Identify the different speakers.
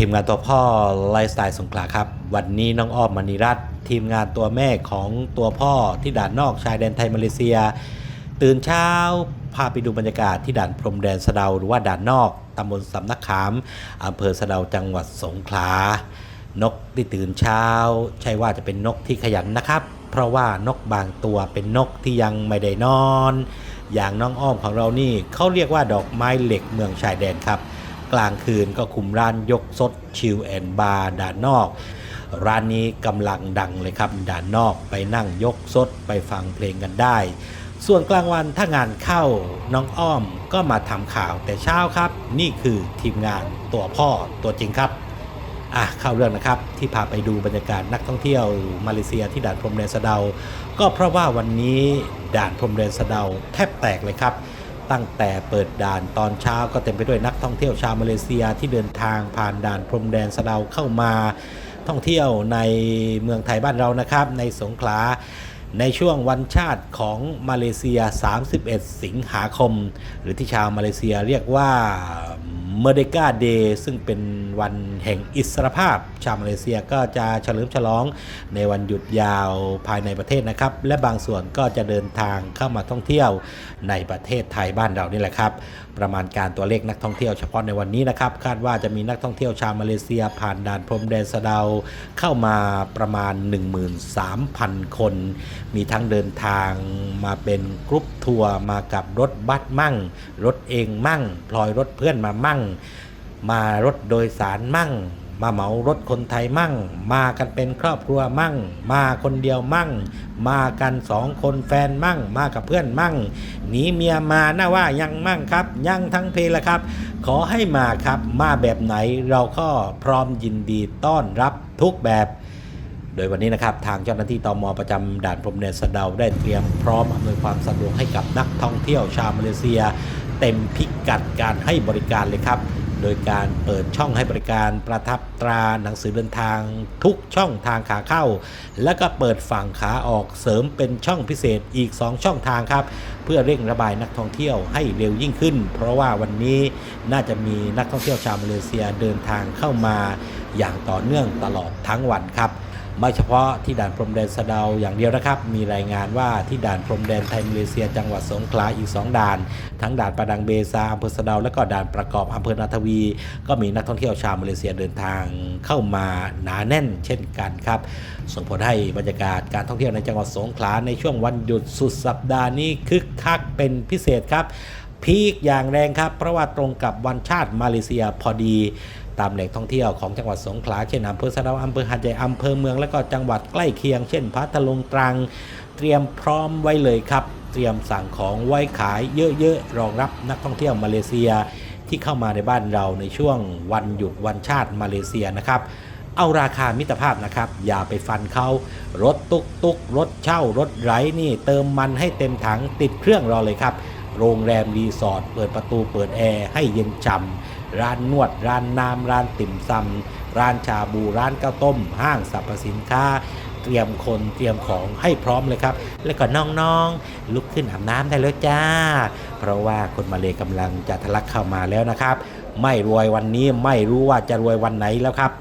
Speaker 1: ทีมงานตัวพ่อไลฟ์สไตล์สงขลาครับ วันนี้น้องอ้อมมณีรัตน์ทีมงานตัวแม่ของตัวพ่อที่ด่านนอกชายแดนไทยมาเลเซีย ตื่นเช้าพาไปดูบรรยากาศที่ด่านพรมแดนสะเดาหรือว่าด่านนอกตำบลสำนักขามอำเภอสะเดาจังหวัดสงขลานกที่ตื่นเช้า ใช่ว่าจะเป็นนกที่ขยันนะครับ เพราะว่านกบางตัวเป็นนกที่ยังไม่ได้นอน อย่างน้องอ้อมของเรานี่เขาเรียกว่าดอกไม้เหล็กเมืองชายแดนครับ กลางคืนก็คุมร้านยกสดชิลแอนบาร์ด่านนอก ร้านนี้กำลังดังเลยครับด่านนอกไปนั่งยกสดไปฟังเพลงกันได้ ส่วนกลางวันถ้างานเข้าน้องอ้อมก็มาทำข่าวแต่เช้าครับ นี่คือทีมงานตัวพ่อตัวจริงครับอะเข้าเรื่องนะครับที่พาไปดูบรรยากาศนักท่องเที่ยวมาเลเซียที่ด่านพรมแดนสะเดา ก็เพราะว่าวันนี้ด่านพรมแดนสะเดาแทบแตกเลยครับ ตั้งแต่เปิดด่านตอนเช้าก็เต็มไปด้วยนักท่องเที่ยวชาวมาเลเซียที่เดินทางผ่านด่านพรมแดนสะเดาเข้ามาท่องเที่ยวในเมืองไทยบ้านเรานะครับ ในสงขลาในช่วงวันชาติของมาเลเซีย 31 สิงหาคม หรือที่ชาวมาเลเซียเรียกว่า เมเดกาเดย์ซึ่งเป็นวันแห่งอิสรภาพ ชาวมาเลเซียก็จะเฉลิมฉลองในวันหยุดยาวภายในประเทศนะครับ และบางส่วนก็จะเดินทางเข้ามาท่องเที่ยวในประเทศไทยบ้านเรานี่แหละครับ ประมาณการตัวเลขนักท่องเที่ยวเฉพาะในวันนี้นะครับ คาดว่าจะมีนักท่องเที่ยวชาวมาเลเซีย ผ่านด่านพรมแดนสะเดาเข้ามาประมาณ 13,000 คน มีทั้งเดินทางมาเป็นกรุ๊ป ทัวร์มากับรถบัสมั่ง รถเองมั่ง พลอยรถเพื่อนมามั่ง มารถโดยสารมั่ง มาเหมารถคนไทยมั่ง มากันเป็นครอบครัวมั่ง มาคนเดียวมั่ง มากันสองคนแฟนมั่ง มากับเพื่อนมั่งหนีเมียมาน่าว่ายังมั่งครับยังทั้งเพลละครับ ขอให้มาครับมาแบบไหนเราก็พร้อมยินดีต้อนรับทุกแบบ โดยวันนี้นะครับทางเจ้าหน้าที่ตมประจำด่านพรมแดนสะเดาได้เตรียมพร้อมอำนวยความสะดวกให้กับนักท่องเที่ยวชาวมาเลเซีย เต็มพิกัดการให้บริการเลยครับ โดยการเปิดช่องให้บริการประทับตราหนังสือเดินทางทุกช่องทางขาเข้า แล้วก็เปิดฝั่งขาออกเสริมเป็นช่องพิเศษอีก 2 ช่องทางครับ เพื่อเร่งระบายนักท่องเที่ยวให้เร็วยิ่งขึ้น เพราะว่าวันนี้น่าจะมีนักท่องเที่ยวชาวมาเลเซียเดินทางเข้ามา อย่างต่อเนื่องตลอดทั้งวันครับ ไม่เฉพาะที่ด่านพรมแดนสะเดาอย่างเดียวนะครับ มีรายงานว่าที่ด่านพรมแดนไทยมาเลเซียจังหวัดสงขลาอีก 2 ด่าน ทั้งด่านประดังเบซาอำเภอสะเดาและก็ด่านประกอบอำเภอนาทวี ก็มีนักท่องเที่ยวชาวมาเลเซียเดินทางเข้ามาหนาแน่นเช่นกันครับ ส่งผลให้บรรยากาศการท่องเที่ยวในจังหวัดสงขลาในช่วงวันหยุดสุดสัปดาห์นี้คึกคักเป็นพิเศษครับพีคอย่างแรงครับ เพราะว่าตรงกับวันชาติมาเลเซียพอดี ตามแหล่งท่องเที่ยวของจังหวัดสงขลาเช่นอำเภอสะดาอำเภอหาดใหญ่อำเภอเมือง และก็จังหวัดใกล้เคียง เช่นพัทลุงตรัง เตรียมพร้อมไว้เลยครับ เตรียมสั่งของไว้ขายเยอะๆรองรับนักท่องเที่ยวมาเลเซีย ที่เข้ามาในบ้านเราในช่วงวันหยุดวันชาติมาเลเซียนะครับเอาราคามิตรภาพนะครับ อย่าไปฟันเขารถตุกตุกรถเช่ารถไร้นี่ เติมมันให้เต็มถังติดเครื่องรอเลยครับ โรงแรมรีสอร์ทเปิดประตูเปิดแอร์ให้เย็นจำ ร้านนวด ร้านน้ำร้านติ่มซำร้านชาบูร้านข้าวต้ม ห้างสรรพสินค้า เตรียมคนเตรียมของให้พร้อมเลยครับ แล้วก็น้องๆ ลุกขึ้นอาบน้ำได้แล้วจ้า เพราะว่าคนมาเลกำลังจะทะลักเข้ามาแล้วนะครับ ไม่รวยวันนี้ไม่รู้ว่าจะรวยวันไหนแล้วครับ